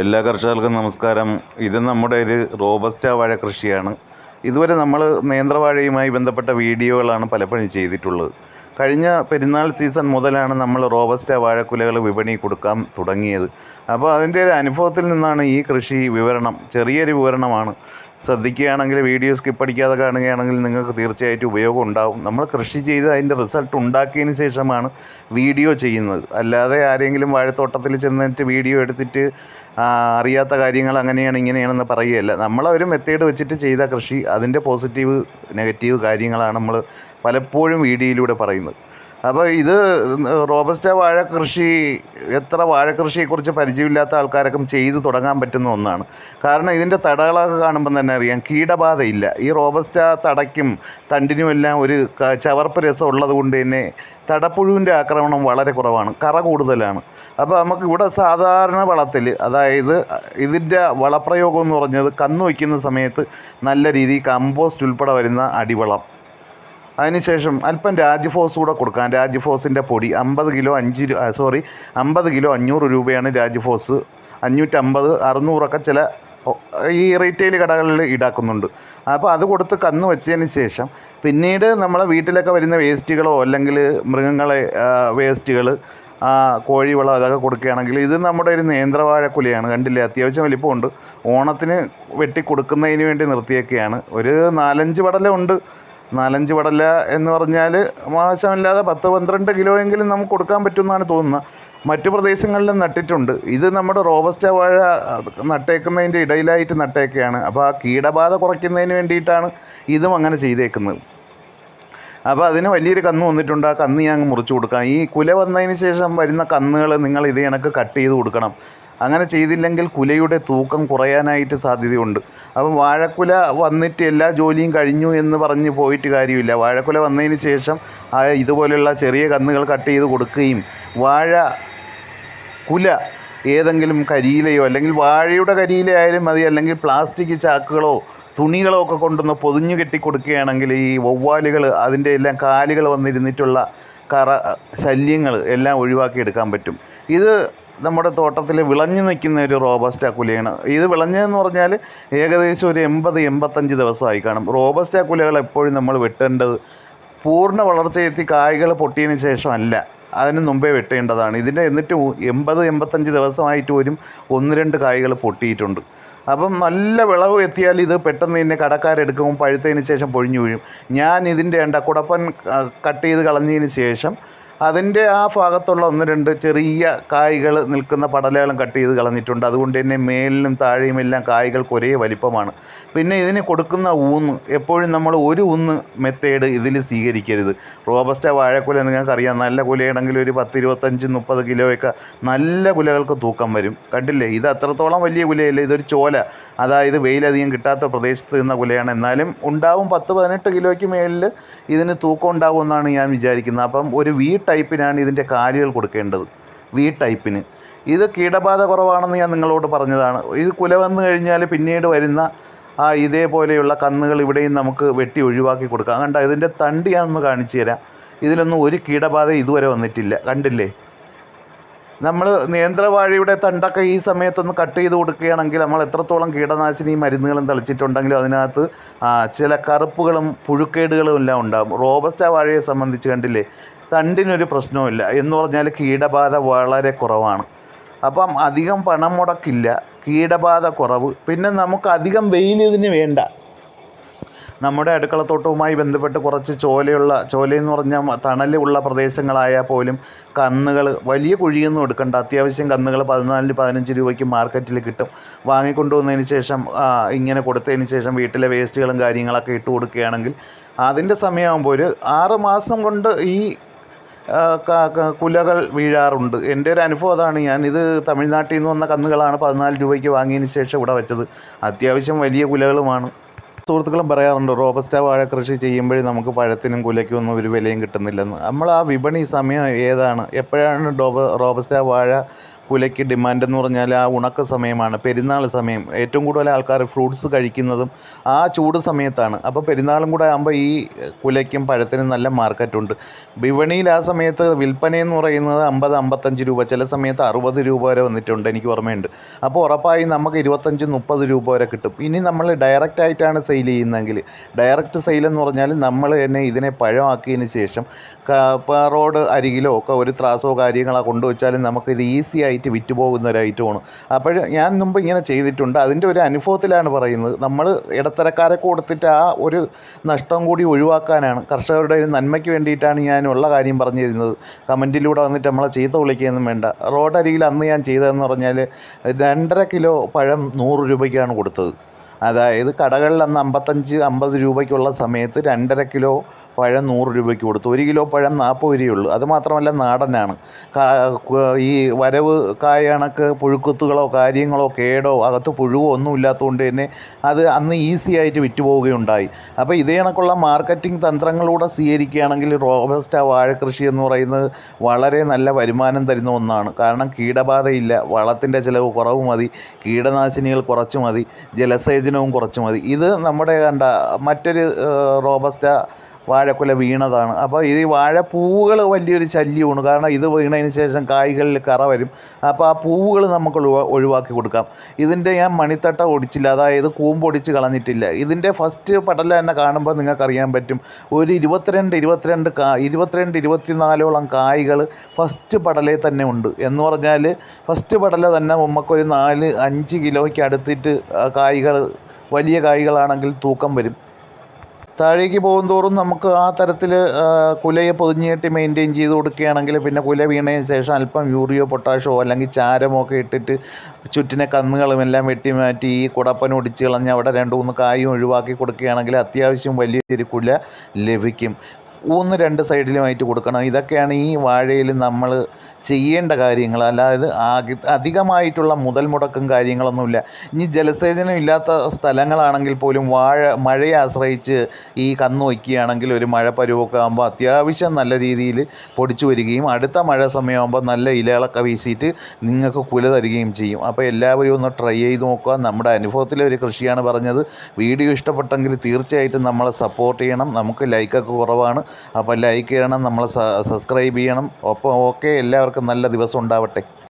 എല്ലാ കർഷകർക്കും നമസ്കാരം. ഇത് നമ്മുടെ ഒരു റോബസ്റ്റ വാഴ കൃഷിയാണ്. ഇതുവരെ നമ്മൾ നേന്ത്രവാഴയുമായി ബന്ധപ്പെട്ട വീഡിയോകളാണ് പലപ്പോഴും ചെയ്തിട്ടുള്ളത്. കഴിഞ്ഞ പെരുന്നാൾ സീസൺ മുതലാണ് നമ്മൾ റോബസ്റ്റ വാഴക്കുലകൾ വിപണി കൊടുക്കാൻ തുടങ്ങിയത്. അപ്പോൾ അതിന്റെ ഒരു അനുഭവത്തിൽ നിന്നാണ് ഈ കൃഷി വിവരണം ചെറിയൊരു വിവരണമാണ്. ശ്രദ്ധിക്കുകയാണെങ്കിൽ വീഡിയോ സ്കിപ്പ് അടിക്കാതെ കാണുകയാണെങ്കിൽ നിങ്ങൾക്ക് തീർച്ചയായിട്ടും ഉപയോഗം ഉണ്ടാവും. നമ്മൾ കൃഷി ചെയ്ത് അതിന്റെ റിസൾട്ട് ഉണ്ടാക്കിയതിന് ശേഷമാണ് വീഡിയോ ചെയ്യുന്നത്. അല്ലാതെ ആരെങ്കിലും വാഴത്തോട്ടത്തിൽ ചെന്നിട്ട് വീഡിയോ എടുത്തിട്ട് അറിയാത്ത കാര്യങ്ങൾ അങ്ങനെയാണ് ഇങ്ങനെയാണെന്ന് പറയുകയല്ല. നമ്മൾ ഒരു മെത്തേഡ് വെച്ചിട്ട് ചെയ്ത കൃഷി അതിന്റെ പോസിറ്റീവ് നെഗറ്റീവ് കാര്യങ്ങളാണ് നമ്മൾ പലപ്പോഴും വീഡിയോയിലൂടെ പറയുന്നത്. അപ്പോൾ ഇത് റോബസ്റ്റ വാഴ കൃഷി എത്ര വാഴ കൃഷിയെക്കുറിച്ച് പരിചയമില്ലാത്ത ആൾക്കാരൊക്കെ ചെയ്തു തുടങ്ങാൻ പറ്റുന്ന ഒന്നാണ്. കാരണം ഇതിന്റെ തടകളൊക്കെ കാണുമ്പോൾ തന്നെ അറിയാം കീടബാധയില്ല. ഈ റോബസ്റ്റ തടയ്ക്കും തണ്ടിനുമെല്ലാം ഒരു ക- ചവർപ്പ് രസം ഉള്ളത് കൊണ്ട് തന്നെ തടപ്പുഴുവിന്റെ ആക്രമണം വളരെ കുറവാണ് കറ കൂടുതലാണ്. അപ്പോൾ നമുക്ക് ഇവിടെ സാധാരണ വളത്തിൽ അതായത് ഇതിന്റെ വളപ്രയോഗം എന്ന് പറഞ്ഞത് കന്ന് വയ്ക്കുന്ന സമയത്ത് നല്ല രീതിയിൽ കമ്പോസ്റ്റ് ഉൾപ്പെടെ വരുന്ന അടിവളം. അതിനുശേഷം അല്പം രാജ്ഫോസ് കൂടെ കൊടുക്കാം. രാജ്ഫോസിന്റെ പൊടി അമ്പത് കിലോ അഞ്ച് സോറി അമ്പത് കിലോ അഞ്ഞൂറ് രൂപയാണ് രാജ്ഫോസ് അഞ്ഞൂറ്റമ്പത് അറുന്നൂറൊക്കെ ചില ഈ റീറ്റെയിൽ കടകളിൽ ഈടാക്കുന്നുണ്ട്. അപ്പോൾ അത് കൊടുത്ത് കന്ന് വെച്ചതിന് ശേഷം പിന്നീട് നമ്മളെ വീട്ടിലൊക്കെ വരുന്ന വേസ്റ്റുകളോ അല്ലെങ്കിൽ മൃഗങ്ങളെ വേസ്റ്റുകൾ കോഴിവളം അതൊക്കെ കൊടുക്കുകയാണെങ്കിൽ ഇത് നമ്മുടെ ഒരു നേന്ത്രവാഴക്കുലയാണ്. കണ്ടില്ലേ? അത്യാവശ്യം വലിപ്പമുണ്ട്. ഓണത്തിന് വെട്ടി കൊടുക്കുന്നതിന് വേണ്ടി നിർത്തിയൊക്കെയാണ്. ഒരു നാലഞ്ച് പടലമുണ്ട് നാലഞ്ച് പടല എന്ന് പറഞ്ഞാൽ മോശമില്ലാതെ പത്ത് പന്ത്രണ്ട് കിലോയെങ്കിലും നമുക്ക് കൊടുക്കാൻ പറ്റുമെന്നാണ് തോന്നുന്നത്. മറ്റു പ്രദേശങ്ങളിലും നട്ടിട്ടുണ്ട്. ഇത് നമ്മുടെ റോബസ്റ്റ വാഴ നട്ടേക്കുന്നതിന്റെ ഇടയിലായിട്ട് നട്ടേക്കുകയാണ് അപ്പോൾ ആ കീടബാധ കുറയ്ക്കുന്നതിന് വേണ്ടിയിട്ടാണ് ഇതും അങ്ങനെ ചെയ്തേക്കുന്നത്. അപ്പോൾ അതിന് വലിയൊരു കന്ന് വന്നിട്ടുണ്ട്. ആ കന്ന് ഞാൻ മുറിച്ച് കൊടുക്കാം. ഈ കുല വന്നതിന് ശേഷം വരുന്ന കന്നുകൾ നിങ്ങൾ ഇത് കണക്ക് കട്ട് ചെയ്ത് കൊടുക്കണം. അങ്ങനെ ചെയ്തില്ലെങ്കിൽ കുലയുടെ തൂക്കം കുറയാനായിട്ട് സാധ്യതയുണ്ട്. അപ്പം വാഴക്കുല വന്നിട്ട് എല്ലാ ജോലിയും കഴിഞ്ഞു എന്ന് പറഞ്ഞ് പോയിട്ട് കാര്യമില്ല. വാഴക്കുല വന്നതിന് ശേഷം ആ ഇതുപോലെയുള്ള ചെറിയ കന്നുകൾ കട്ട് ചെയ്ത് കൊടുക്കുകയും വാഴ കുല ഏതെങ്കിലും കരിയിലയോ അല്ലെങ്കിൽ വാഴയുടെ കരിയിലയായാലും മതി അല്ലെങ്കിൽ പ്ലാസ്റ്റിക് ചാക്കുകളോ തുണികളോ ഒക്കെ കൊണ്ടൊന്ന് പൊതിഞ്ഞു കെട്ടി കൊടുക്കുകയാണെങ്കിൽ ഈ വവ്വാലുകൾ അതിന്റെ എല്ലാം കാലുകൾ വന്നിരുന്നിട്ടുള്ള കറ ശല്യങ്ങൾ എല്ലാം ഒഴിവാക്കിയെടുക്കാൻ പറ്റും. ഇത് നമ്മുടെ തോട്ടത്തിൽ വിളഞ്ഞു നിൽക്കുന്ന ഒരു റോബസ്റ്റ കുലയാണ് ഇത് വിളഞ്ഞതെന്ന് പറഞ്ഞാൽ ഏകദേശം ഒരു എൺപത് എൺപത്തഞ്ച് ദിവസമായി കാണും. റോബസ്റ്റ കുലകൾ എപ്പോഴും നമ്മൾ വെട്ടേണ്ടത് പൂർണ വളർച്ചയെത്തി കായ്കൾ പൊട്ടിയതിന് ശേഷമല്ല അതിന് മുമ്പേ വെട്ടേണ്ടതാണ്. ഇതിന്റെ എന്നിട്ട് എൺപത് എൺപത്തഞ്ച് ദിവസമായിട്ട് വരും ഒന്ന് രണ്ട് കായ്കൾ പൊട്ടിയിട്ടുണ്ട്. അപ്പം നല്ല വിളവ് എത്തിയാൽ ഇത് പെട്ടെന്ന് തന്നെ കടക്കാരെടുക്കുമ്പോൾ പഴുത്തതിന് ശേഷം പൊഴിഞ്ഞു വീഴും. ഞാൻ ഇതിന്റെ എണ്ട കുടപ്പൻ കട്ട് ചെയ്ത് കളഞ്ഞതിന് ശേഷം അതിന്റെ ആ ഭാഗത്തുള്ള ഒന്ന് രണ്ട് ചെറിയ കായ്കൾ നിൽക്കുന്ന പടലകളും കട്ട് ചെയ്ത് കളഞ്ഞിട്ടുണ്ട്. അതുകൊണ്ട് തന്നെ മേലിലും താഴെയും എല്ലാം കായ്കൾക്ക് ഒരേ വലിപ്പമാണ്. പിന്നെ ഇതിന് കൊടുക്കുന്ന ഊന്ന് എപ്പോഴും നമ്മൾ ഒരു ഊന്ന് മെത്തേഡ് ഇതിൽ സ്വീകരിക്കരുത്. റോബസ്റ്റ വാഴക്കുല നിങ്ങൾക്കറിയാം നല്ല കുലയാണെങ്കിൽ ഒരു പത്ത് ഇരുപത്തഞ്ച് മുപ്പത് കിലോയൊക്കെ നല്ല കുലകൾക്ക് തൂക്കം വരും. കണ്ടില്ലേ? ഇത് അത്രത്തോളം വലിയ കുലയല്ല? ഇതൊരു ചോല. അതായത് വെയിലധികം കിട്ടാത്ത പ്രദേശത്ത് നിന്ന കുലയാണ്. എന്നാലും ഉണ്ടാവും പത്ത് പതിനെട്ട് കിലോയ്ക്ക് മേളിൽ ഇതിന് തൂക്കം ഉണ്ടാവും എന്നാണ് ഞാൻ വിചാരിക്കുന്നത്. അപ്പം ഒരു വി ടൈപ്പിനാണ് ഇതിന്റെ കാലുകൾ കൊടുക്കേണ്ടത്. വി ടൈപ്പിന്. ഇത് കീടബാധ കുറവാണെന്ന് ഞാൻ നിങ്ങളോട് പറഞ്ഞതാണ്. ഇത് കുല വന്നു കഴിഞ്ഞാൽ പിന്നീട് വരുന്ന ആ ഇതേപോലെയുള്ള കന്നുകൾ ഇവിടെയും നമുക്ക് വെട്ടി ഒഴിവാക്കി കൊടുക്കാം. കണ്ട ഇതിന്റെ തണ്ട് ഞാനൊന്ന് കാണിച്ചു തരാം. ഇതിലൊന്നും ഒരു കീടബാധ ഇതുവരെ വന്നിട്ടില്ല. കണ്ടില്ലേ? നമ്മൾ നേന്ത്രവാഴയുടെ തണ്ടൊക്കെ ഈ സമയത്തൊന്ന് കട്ട് ചെയ്ത് കൊടുക്കുകയാണെങ്കിൽ നമ്മൾ എത്രത്തോളം കീടനാശിനി മരുന്നുകളും തളിച്ചിട്ടുണ്ടെങ്കിലും അതിനകത്ത് ചില കറുപ്പുകളും പുഴുക്കേടുകളും എല്ലാം ഉണ്ടാകും. റോബസ്റ്റ വാഴയെ സംബന്ധിച്ച് കണ്ടില്ലേ? തണ്ടിനൊരു പ്രശ്നവുമില്ല. എന്ന് പറഞ്ഞാൽ കീടബാധ വളരെ കുറവാണ്. അപ്പം അധികം പണം മുടക്കില്ല. കീടബാധ കുറവ്. പിന്നെ നമുക്ക് അധികം വെയിൽ ഇതിന് വേണ്ട. നമ്മുടെ അടുക്കളത്തോട്ടവുമായി ബന്ധപ്പെട്ട് കുറച്ച് ചോലയുള്ള ചോലയെന്ന് പറഞ്ഞാൽ തണലുള്ള പ്രദേശങ്ങളായാൽ പോലും കന്നുകൾ വലിയ കുഴിയൊന്നും എടുക്കണ്ട. അത്യാവശ്യം കന്നുകൾ പതിനാലിന് പതിനഞ്ച് രൂപയ്ക്ക് മാർക്കറ്റിൽ കിട്ടും. വാങ്ങിക്കൊണ്ടുവന്നതിന് ശേഷം ഇങ്ങനെ കൊടുത്തതിന് ശേഷം വീട്ടിലെ വേസ്റ്റുകളും കാര്യങ്ങളൊക്കെ ഇട്ട് കൊടുക്കുകയാണെങ്കിൽ അതിന്റെ സമയമാകുമ്പോൾ ഒരു ആറ് മാസം കൊണ്ട് ഈ കുലകൾ വീഴാറുണ്ട്. എന്റെ ഒരു അനുഭവം അതാണ്. ഞാൻ ഇത് തമിഴ്നാട്ടിൽ നിന്ന് വന്ന കന്നുകളാണ് പതിനാല് രൂപയ്ക്ക് വാങ്ങിയതിന് ശേഷം ഇവിടെ വെച്ചത്. അത്യാവശ്യം വലിയ കുലകളുമാണ്. സുഹൃത്തുക്കളും പറയാറുണ്ട് റോബസ്റ്റ വാഴ കൃഷി ചെയ്യുമ്പോഴേ നമുക്ക് പഴത്തിനും കുലയ്ക്കും ഒന്നും ഒരു വിലയും കിട്ടുന്നില്ലെന്ന്. നമ്മൾ ആ വിപണി സമയം ഏതാണ്? എപ്പോഴാണ് ഡോബ റോബസ്റ്റ വാഴ കുലയ്ക്ക് ഡിമാൻഡ് എന്ന് പറഞ്ഞാൽ ആ ഉണക്ക സമയമാണ്. പെരുന്നാൾ സമയം. ഏറ്റവും കൂടുതൽ ആൾക്കാർ ഫ്രൂട്ട്സ് കഴിക്കുന്നതും ആ ചൂട് സമയത്താണ്. അപ്പോൾ പെരുന്നാളും കൂടെ ആകുമ്പോൾ ഈ കുലയ്ക്കും പഴത്തിനും നല്ല മാർക്കറ്റുണ്ട് വിപണിയിൽ ആ സമയത്ത് വിൽപ്പനയെന്ന് പറയുന്നത് അമ്പത് അമ്പത്തഞ്ച് രൂപ ചില സമയത്ത് അറുപത് രൂപ വരെ വന്നിട്ടുണ്ട് എനിക്ക് ഓർമ്മയുണ്ട്. അപ്പോൾ ഉറപ്പായും നമുക്ക് ഇരുപത്തഞ്ച് മുപ്പത് രൂപ വരെ കിട്ടും. ഇനി നമ്മൾ ഡയറക്റ്റ് ആയിട്ടാണ് സെയിൽ ചെയ്യുന്നതെങ്കിൽ ഡയറക്റ്റ് സെയിൽ എന്ന് പറഞ്ഞാൽ നമ്മൾ തന്നെ ഇതിനെ പഴമാക്കിയതിന് ശേഷം റോഡ് അരികിലോ ഒക്കെ ഒരു ത്രാസോ കാര്യങ്ങളോ കൊണ്ടുവച്ചാലും നമുക്കിത് ഈസി ആയിട്ട് വിറ്റ് പോകുന്ന ഒരു ഐറ്റമാണ് അപ്പോൾ ഞാൻ മുമ്പ് ഇങ്ങനെ ചെയ്തിട്ടുണ്ട്. അതിന്റെ ഒരു അനുഭവത്തിലാണ് പറയുന്നത്. നമ്മൾ ഇടത്തരക്കാരെ കൊടുത്തിട്ട് ആ ഒരു നഷ്ടം കൂടി ഒഴിവാക്കാനാണ്. കർഷകരുടെ ഒരു നന്മയ്ക്ക് വേണ്ടിയിട്ടാണ് ഞാൻ ഉള്ള കാര്യം പറഞ്ഞു തരുന്നത് കമന്റിലൂടെ വന്നിട്ട് നമ്മളെ ചീത്ത വിളിക്കുകയൊന്നും വേണ്ട. റോഡരികിൽ അന്ന് ഞാൻ ചെയ്തതെന്ന് പറഞ്ഞാൽ രണ്ടര കിലോ പഴം നൂറ് രൂപയ്ക്കാണ് കൊടുത്തത്. അതായത് കടകളിൽ അന്ന് അമ്പത്തഞ്ച് അമ്പത് രൂപയ്ക്കുള്ള സമയത്ത് രണ്ടര കിലോ പഴം നൂറ് രൂപയ്ക്ക് കൊടുത്തു. ഒരു കിലോ പഴം നാൽപ്പത് രൂപയുള്ളൂ അത് മാത്രമല്ല നാടനാണ്. ഈ വരവ് കായ കണക്ക് പുഴുക്കുത്തുകളോ കാര്യങ്ങളോ കേടോ അകത്ത് പുഴുവോ ഒന്നും ഇല്ലാത്തതുകൊണ്ട് തന്നെ അത് അന്ന് ഈസി ആയിട്ട് വിറ്റ് പോവുകയുണ്ടായി അപ്പോൾ ഇതേ കണക്കുള്ള മാർക്കറ്റിംഗ് തന്ത്രങ്ങളൂടെ സ്വീകരിക്കുകയാണെങ്കിൽ റോബസ്റ്റ വാഴക്കൃഷി എന്ന് പറയുന്നത് വളരെ നല്ല വരുമാനം തരുന്ന ഒന്നാണ്. കാരണം കീടബാധയില്ല. വളത്തിന്റെ ചിലവ് കുറവ് മതി. കീടനാശിനികൾ കുറച്ച് മതി. ജലസേചനവും കുറച്ച് മതി. ഇത് നമ്മുടെ കണ്ട മറ്റൊരു റോബസ്റ്റ വാഴക്കുല വീണതാണ്. അപ്പോൾ ഈ വാഴപ്പൂവുകൾ വലിയൊരു ശല്യമാണ്. കാരണം ഇത് വീണതിന് ശേഷം കായ്കളിൽ കറ വരും. അപ്പോൾ ആ പൂവുകൾ നമുക്ക് ഒഴിവാ ഒഴിവാക്കി കൊടുക്കാം. ഇതിന്റെ ഞാൻ മണിത്തട്ട ഒടിച്ചില്ല. അതായത് കൂമ്പ് കൂമ്പൊടിച്ച് കളഞ്ഞിട്ടില്ല. ഇതിന്റെ ഫസ്റ്റ് പടല തന്നെ കാണുമ്പോൾ നിങ്ങൾക്കറിയാൻ പറ്റും. ഒരു ഇരുപത്തിരണ്ട് ഇരുപത്തിരണ്ട് കാ ഇരുപത്തിരണ്ട് ഇരുപത്തിനാലോളം കായ്കൾ ഫസ്റ്റ് പടലേ തന്നെ ഉണ്ട്. എന്ന് പറഞ്ഞാൽ ഫസ്റ്റ് പടല തന്നെ നമുക്കൊരു നാല് അഞ്ച് കിലോയ്ക്ക് അടുത്തിട്ട് കായ്കൾ വലിയ കായ്കളാണെങ്കിൽ തൂക്കം വരും. താഴേക്ക് പോകുന്തോറും നമുക്ക് ആ തരത്തിൽ കുലയെ പൊതിഞ്ഞിട്ട് മെയിന്റെയിൻ ചെയ്ത് കൊടുക്കുകയാണെങ്കിൽ പിന്നെ കുല വീണതിന് ശേഷം അല്പം യൂറിയോ പൊട്ടാഷോ അല്ലെങ്കിൽ ചാരമോ ഒക്കെ ഇട്ടിട്ട് ചുറ്റിനെ കന്നുകളും എല്ലാം വെട്ടി മാറ്റി ഈ കുടപ്പൻ ഒടിച്ച് കളഞ്ഞ് അവിടെ രണ്ട് മൂന്ന് കായും ഒഴിവാക്കി കൊടുക്കുകയാണെങ്കിൽ അത്യാവശ്യം വലിയൊരു കുല ലഭിക്കും. ഊന്ന് രണ്ട് സൈഡിലുമായിട്ട് കൊടുക്കണം. ഇതൊക്കെയാണ് ഈ വാഴയിൽ നമ്മൾ ചെയ്യേണ്ട കാര്യങ്ങൾ അല്ലാതെ അധികമായിട്ടുള്ള മുതൽ മുടക്കും കാര്യങ്ങളൊന്നുമില്ല. ഇനി ജലസേചനം ഇല്ലാത്ത സ്ഥലങ്ങളാണെങ്കിൽ പോലും വാഴ മഴയെ ആശ്രയിച്ച് ഈ കന്ന് വയ്ക്കുകയാണെങ്കിൽ ഒരു മഴ പരുവൊക്കെ ആകുമ്പോൾ അത്യാവശ്യം നല്ല രീതിയിൽ പൊടിച്ചു വരികയും അടുത്ത മഴ സമയമാകുമ്പോൾ നല്ല ഇലകളൊക്കെ വീശിയിട്ട് നിങ്ങൾക്ക് കുല തരികയും ചെയ്യും. അപ്പോൾ എല്ലാവരും ഒന്ന് ട്രൈ ചെയ്ത് നോക്കുക. നമ്മുടെ അനുഭവത്തിലെ ഒരു കൃഷിയാണ് പറഞ്ഞത്. വീഡിയോ ഇഷ്ടപ്പെട്ടെങ്കിൽ തീർച്ചയായിട്ടും നമ്മളെ സപ്പോർട്ട് ചെയ്യണം. നമുക്ക് ലൈക്കൊക്കെ കുറവാണ്. അപ്പോൾ ലൈക്ക് ചെയ്യണം. നമ്മളെ സബ്സ്ക്രൈബ് ചെയ്യണം. ഒപ്പം ഓക്കെ എല്ലാവർക്കും നല്ല ദിവസം ഉണ്ടാവട്ടെ.